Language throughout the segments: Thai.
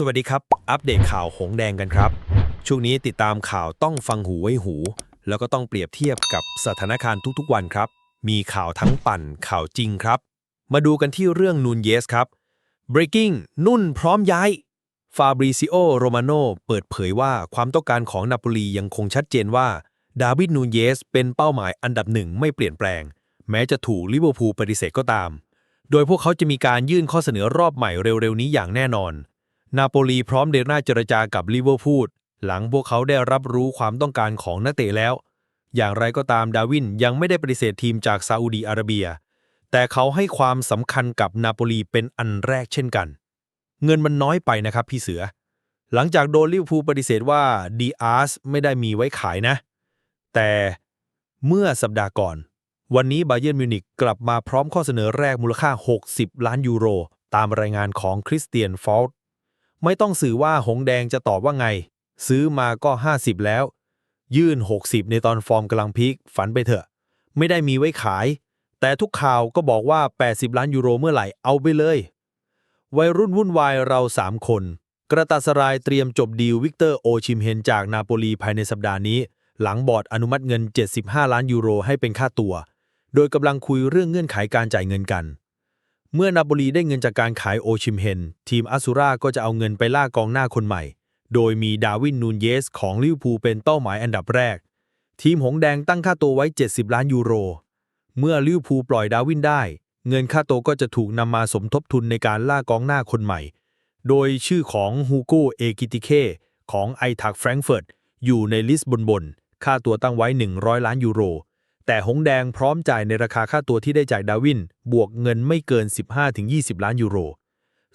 สวัสดีครับ อัปเดตข่าวหงแดงกันครับ ช่วงนี้ติดตามข่าวต้องฟังหูไว้หู แล้วก็ต้องเปรียบเทียบกับสถานการณ์ทุกๆวันครับ มีข่าวทั้งปั่นข่าวจริงครับ มาดูกันที่เรื่องนูนเยสครับ breaking นุ่นพร้อมย้ายฟาบริซิโอโรมาโนเปิดเผยว่าความต้องการของนาโปลียังคงชัดเจนว่า ดาวิดนูนเยสเป็นเป้าหมายอันดับหนึ่งไม่เปลี่ยนแปลง แม้จะถูกลิเวอร์พูลปฏิเสธก็ตาม โดยพวกเขาจะมีการยื่นข้อเสนอรอบใหม่เร็วๆนี้อย่างแน่นอน นาโปลีพร้อมเดินหน้าเจรจากับลิเวอร์พูลหลังพวกเขาได้รับรู้ความต้องการของนักเตะแล้ว อย่างไรก็ตามดาวินยังไม่ได้ปฏิเสธทีมจากซาอุดีอาระเบีย แต่เขาให้ความสำคัญกับนาโปลีเป็นอันแรกเช่นกัน เงินมันน้อยไปนะครับพี่เสือ หลังจากโดนลิเวอร์พูลปฏิเสธว่าดีอาร์สไม่ได้มีไว้ขายนะ แต่เมื่อสัปดาห์ก่อน วันนี้บาเยิร์นมิวนิกกลับมาพร้อมข้อเสนอแรกมูลค่า 60 ล้านยูโร ตามรายงานของคริสเตียนฟอลต์ ไม่ต้องสื่อว่าหงแดงจะตอบว่าไง ซื้อมาก็ 50 แล้ว ยื่น 60 ในตอนฟอร์มกำลังพีคฝันไปเถอะ ไม่ได้มีไว้ขาย แต่ทุกข่าวก็บอกว่า 80 ล้านยูโรเมื่อไหร่เอาไปเลย วัยรุ่นวุ่นวายเรา 3 คน กระตาสรายเตรียมจบดีลวิกเตอร์โอชิมเฮนจากนาโปลีภายในสัปดาห์นี้ หลังบอร์ดอนุมัติเงิน 75 ล้านยูโรให้เป็นค่าตัว โดยกำลังคุยเรื่องเงื่อนไขการจ่ายเงินกัน เมื่อนาโปลีได้เงินจากการขายโอชิมเฮน ทีมอาซูราก็จะเอาเงินไปล่ากองหน้าคนใหม่ โดยมีดาวินนูนเยสของลิเวอร์พูลเป็นเป้าหมายอันดับแรก ทีมหงแดงตั้งค่าตัวไว้ 70 ล้านยูโร เมื่อลิเวอร์พูลปล่อยดาวินได้ เงินค่าตัวก็จะถูกนำมาสมทบทุนในการล่ากองหน้าคนใหม่ โดยชื่อของฮูโกเอกิติเคของไอทักแฟรงเฟิร์ตอยู่ในลิสต์บนบนๆค่าตัวตั้งไว้ 100 ล้านยูโร แต่หงแดงพร้อมจ่ายในราคาค่าตัวที่ได้จากดาวิน บวกเงินไม่เกิน 15-20 ล้านยูโร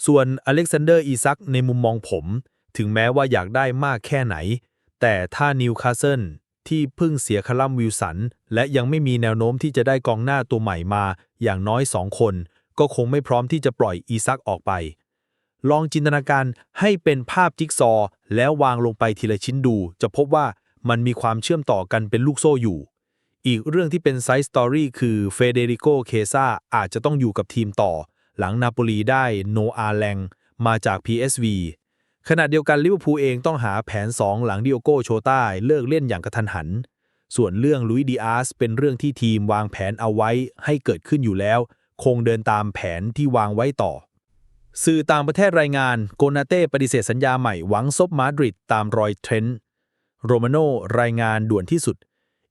ส่วนอเล็กซานเดอร์อีซักในมุมมองผม ถึงแม้ว่าอยากได้มากแค่ไหน แต่ถ้านิวคาสเซิลที่เพิ่งเสียคลัมวิลสัน และยังไม่มีแนวโน้มที่จะได้กองหน้าตัวใหม่มา อย่างน้อยสองคน ก็คงไม่พร้อมที่จะปล่อยอีซักออกไป ลองจินตนาการให้เป็นภาพจิ๊กซอว์แล้ววางลงไปทีละชิ้นดู จะพบว่ามันมีความเชื่อมต่อกันเป็นลูกโซ่อยู่ อีกเรื่องที่เป็นไซส์สตอรี่คือเฟเดริโกเคซาอาจจะต้องอยู่กับทีมต่อ หลังนาโปลีได้โนอาแลงมาจาก PSV ขณะเดียวกันลิเวอร์พูลเองต้องหาแผน 2 หลังดิโอโกโชต้าเลิกเล่นอย่างกระทันหัน ส่วนเรื่องลุยดิอาสเป็นเรื่องที่ทีมวางแผนเอาไว้ให้เกิดขึ้นอยู่แล้ว คงเดินตามแผนที่วางไว้ต่อ สื่อต่างประเทศรายงานโกนาเต้ปฏิเสธสัญญาใหม่หวังซบมาดริดตามรอยเทรนต์โรมาโนรายงานด่วนที่สุด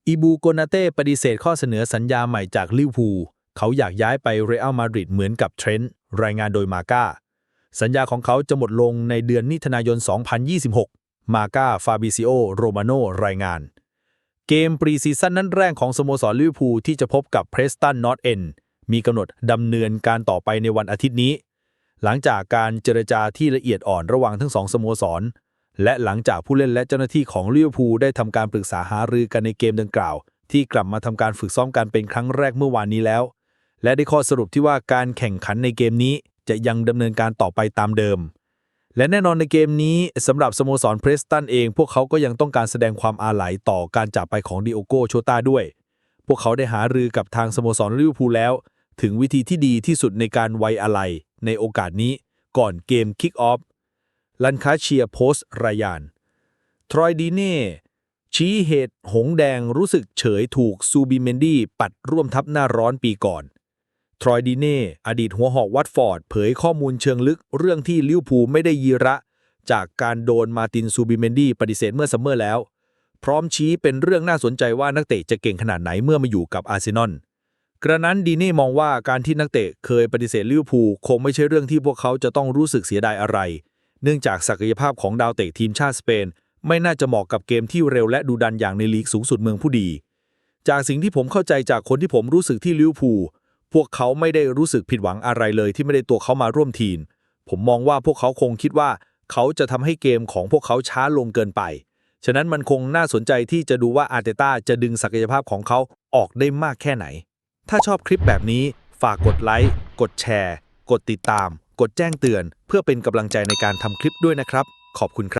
อีบูโกนาเต้ปฏิเสธข้อเสนอสัญญาใหม่จากลิเวอร์พูลเขาอยากย้ายไปเรอัลมาดริดเหมือนกับเทรนต์รายงานโดยมาก้า สัญญาของเขาจะหมดลงในเดือนมิถุนายน 2026 มาก้าฟาบิซิโอโรมาโนรายงาน เกมปรีซีซั่นนั้นแรกของสโมสรลิเวอร์พูลที่จะพบกับเพรสตันนอตเอ็นมีกำหนดดำเนินการต่อไปในวันอาทิตย์นี้ หลังจากการเจรจาที่ละเอียดอ่อนระหว่างทั้งสองสโมสร และหลังจากผู้เล่นและเจ้าหน้าที่ของลิเวอร์พูลได้ทำการปรึกษาหารือกันในเกมดังกล่าว ที่กลับมาทำการฝึกซ้อมกันเป็นครั้งแรกเมื่อวานนี้แล้ว และได้ข้อสรุปที่ว่าการแข่งขันในเกมนี้จะยังดำเนินการต่อไปตามเดิม และแน่นอนในเกมนี้สำหรับสโมสรเพรสตันเอง พวกเขาก็ยังต้องการแสดงความอาลัยต่อการจากไปของดิโอโกโชตาด้วย พวกเขาได้หารือกับทางสโมสรลิเวอร์พูลแล้ว ถึงวิธีที่ดีที่สุดในการไว้อาลัยในโอกาสนี้ก่อนเกมคิกออฟ ลันคาเชียโพสต์รายาน ทรอยดีเน่ ชี้เหตุหงแดงรู้สึกเฉยถูกซูบิเมนดี้ปัดร่วมทับหน้าร้อนปีก่อน ทรอยดีเน่ อดีตหัวหอกวัตฟอร์ด เผยข้อมูลเชิงลึกเรื่องที่ลิวพูไม่ได้ยีระ จากการโดนมาตินซูบิเมนดี้ปฏิเสธเมื่อซัมเมอร์แล้ว พร้อมชี้เป็นเรื่องน่าสนใจว่านักเตะจะเก่งขนาดไหนเมื่อมาอยู่กับอาร์เซนอลกระนั้นดีเน่มองว่าการที่นักเตะเคยปฏิเสธลิวพูคงไม่ใช่เรื่องที่พวกเขาจะต้องรู้สึกเสียดายอะไร เนื่องจากศักยภาพของดาวเตะทีมชาติสเปน ไม่น่าจะเหมาะกับเกมที่เร็วและดุดันอย่างในลีกสูงสุดเมืองผู้ดี จากสิ่งที่ผมเข้าใจจากคนที่ผมรู้สึกที่ลิเวอร์พูลพวกเขาไม่ได้รู้สึกผิดหวังอะไรเลยที่ไม่ได้ตัวเขามาร่วมทีม ผมมองว่าพวกเขาคงคิดว่า เขาจะทำให้เกมของพวกเขาช้าลงเกินไป ฉะนั้นมันคงน่าสนใจที่จะดูว่าอาร์เตต้าจะดึงศักยภาพของเขาออกได้มากแค่ไหน ถ้าชอบคลิปแบบนี้ ฝากกดไลค์ กดแชร์ กดติดตาม ดแจ้งเตือน เพื่อเป็นกำลังใจในการทำคลิปด้วยนะครับ ขอบคุณครับ